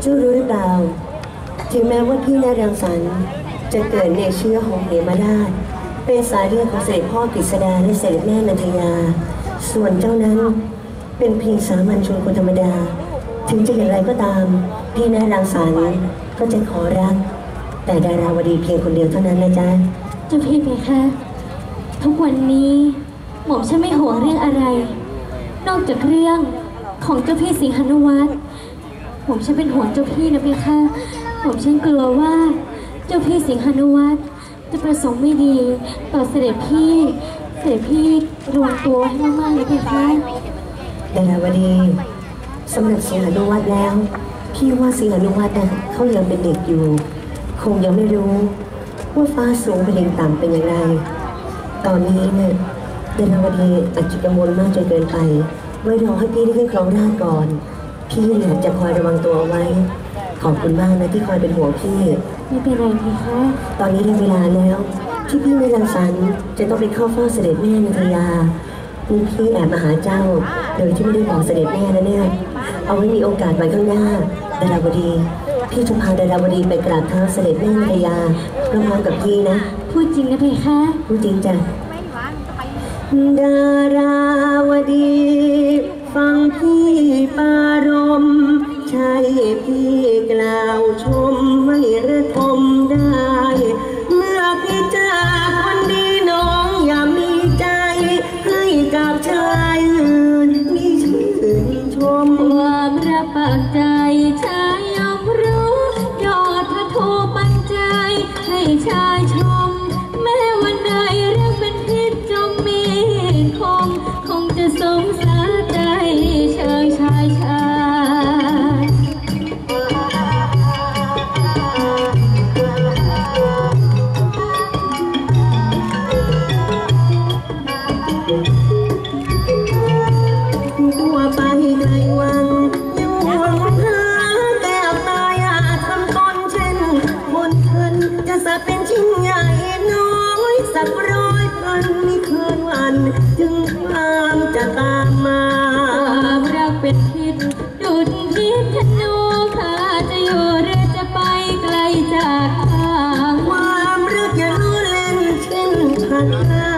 เจ้รู้หรือเปล่า ถึงแม้ว่าพี่นารังสรรค์จะเกิดในเชื้อของเหมาราช เป็นสายเลือดของเสด็จพ่อกฤษดาและเสด็จแม่นันทยา ส่วนเจ้านั้นเป็นเพียงสามัญชนคนธรรมดา ถึงจะอย่างไรก็ตาม พี่นารังสรรค์ก็จะขอรัก แต่ดาราวดีเพียงคนเดียวเท่านั้นนะจ๊ะเจ้าพี่เพคะทุกวันนี้หม่อมฉันไม่ห่วงเรื่องอะไร นอกจากเรื่องของเจ้าพี่สิงหนุวัฒน์ หม่อมฉันเป็นห่วงเจ้าพี่นะเพคะหม่อมฉันกลัวว่า เจ้าพี่สิงหานุวัฒน์จะประสงค์ไม่ดีต่อเสด็จพี่ เสด็จพี่ระวังตัวให้มากๆเลยเพคะดาราวดีสำหรับสิงหานุวัฒน์แล้ว พี่ว่าสิงหานุวัฒน์น่ะเขายังเป็นเด็กอยู่ คงยังไม่รู้ว่าฟ้าสูงเป็นดินต่ำเป็นอย่างไร ตอนนี้เนี่ยดาราวดีอาจจะกังวลมากจนเกินไป ไว้รอให้พี่ได้ขึ้นครองราชก่อน พี่เนี่ยจะคอยระวังตัวเอาไว้ ขอบคุณมากนะที่คอยเป็นห่วงพี่ ไม่เป็นไรเพคะตอนนี้ได้เวลาแล้ว ที่พี่ไม่รังสรรค์จะต้องไปเข้าเฝ้าเสด็จแม่นันทยานี่พี่แอบมาหาเจ้า โดยที่ไม่ได้บอกเสด็จแม่นะเนี่ย เอาไว้มีโอกาสไว้ข้างหน้าดาราวดี พี่จะพาดาราวดีไปกราบเท้าเสด็จแม่นันทยาพร้อมๆกับพี่นะ พูดจริงนะเพคะพูดจริงจ้ะดาราวดี กล่าวชมไม่ระทม ยิ่งใหญ่น้อยสักร้อยพันไม่คืนวัน จึงความจะตามมาความรักเป็นพิษดุดพิษธนูข้าจะอยู่หรือจะไปไกลจากทางความรักอย่าล้เล่นเช่นพันธา